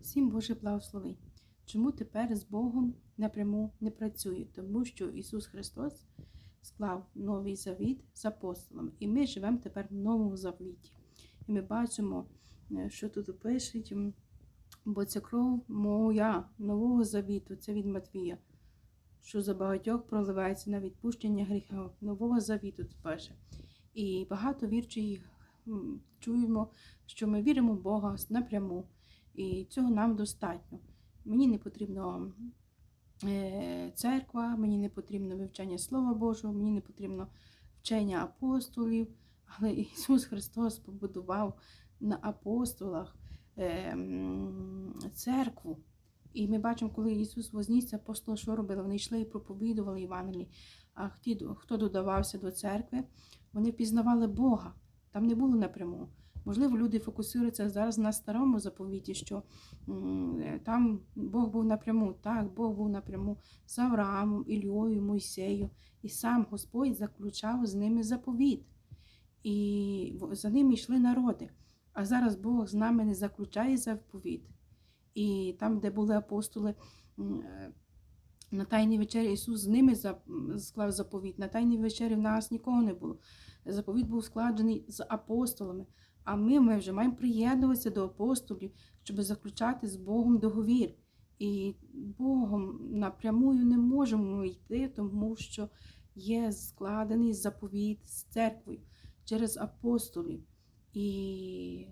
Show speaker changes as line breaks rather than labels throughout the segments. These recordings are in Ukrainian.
Всім Боже благослови. Чому тепер з Богом напряму не працює? Тому що Ісус Христос склав новий завіт з апостолами, і ми живемо тепер в новому завіті. І ми бачимо, е, що тут пишуть, бо це кров моя нового завіту, це від Матвія, що за багатьох проливається на відпущення гріха нового завіту це пише. І багато вірчих чуємо, що ми віримо в Бога напряму. І цього нам достатньо. Мені не потрібно е, церква, мені не потрібно вивчання Слова Божого, мені не потрібно вчення апостолів, але Ісус Христос побудував на апостолах е, церкву. І ми бачимо, коли Ісус вознісся, апостоли що робили? Вони йшли і проповідували Євангелії. А хто додавався до церкви, вони пізнавали Бога. Там не було напряму. Можливо, люди фокусуються зараз на старому заповіті, що там Бог був напряму. Так, Бог був напряму з Авраамом, Ільою, Мойсею, і сам Господь заключав з ними заповіт. І за ними йшли народи. А зараз Бог з нами не заключає заповіт. І там, де були апостоли, е, на Тайній вечері Ісус з ними склав заповіт. На Тайній вечері в нас нікого не було. Заповіт був складений з апостолами. А ми, ми вже маємо приєднуватися до апостолів, щоб заключати з Богом договір. І Богом напрямую не можемо йти, тому що є складений заповіт з церквою через апостолів. І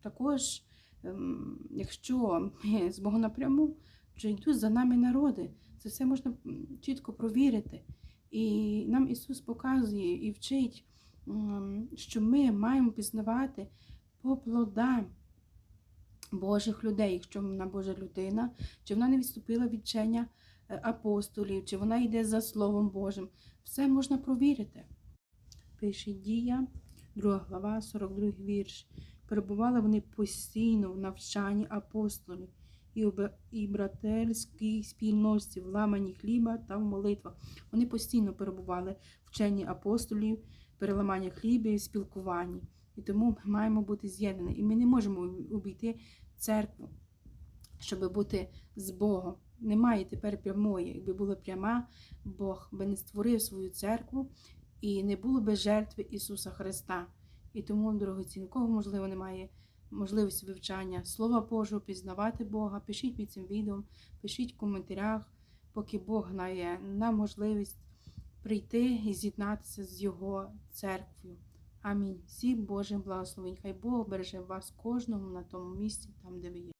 також, ем, якщо ми з Богом напряму, то йдуть за нами народи. Це все можна чітко провірити. І нам Ісус показує і вчить, що ми маємо пізнавати по плодам Божих людей, якщо вона Божа людина, чи вона не відступила від вчення е, апостолів, чи вона йде за Словом Божим. Все можна провірити. Пише Дія, 2 глава, 42 вірш. Перебували вони постійно в навчанні апостолів і братерській спільності, в ламанні хліба та в молитвах. Вони постійно перебували в вченні апостолів, переламанні хлібів, спілкуванні. І тому ми маємо бути з'єднані. І ми не можемо обійти церкву, щоб бути з Богом. Немає тепер прямої. Якби була пряма, Бог би не створив свою церкву і не було би жертви Ісуса Христа. І тому, дорогоцінково, можливо, немає можливості вивчання Слова Божого, пізнавати Бога. Пишіть під цим відео, пишіть в коментарях, поки Бог знає нам можливість прийти і з'єднатися з Його церквою. Амінь. Всім Божим благословень. Хай Бог береже вас кожного на тому місці, там, де ви є.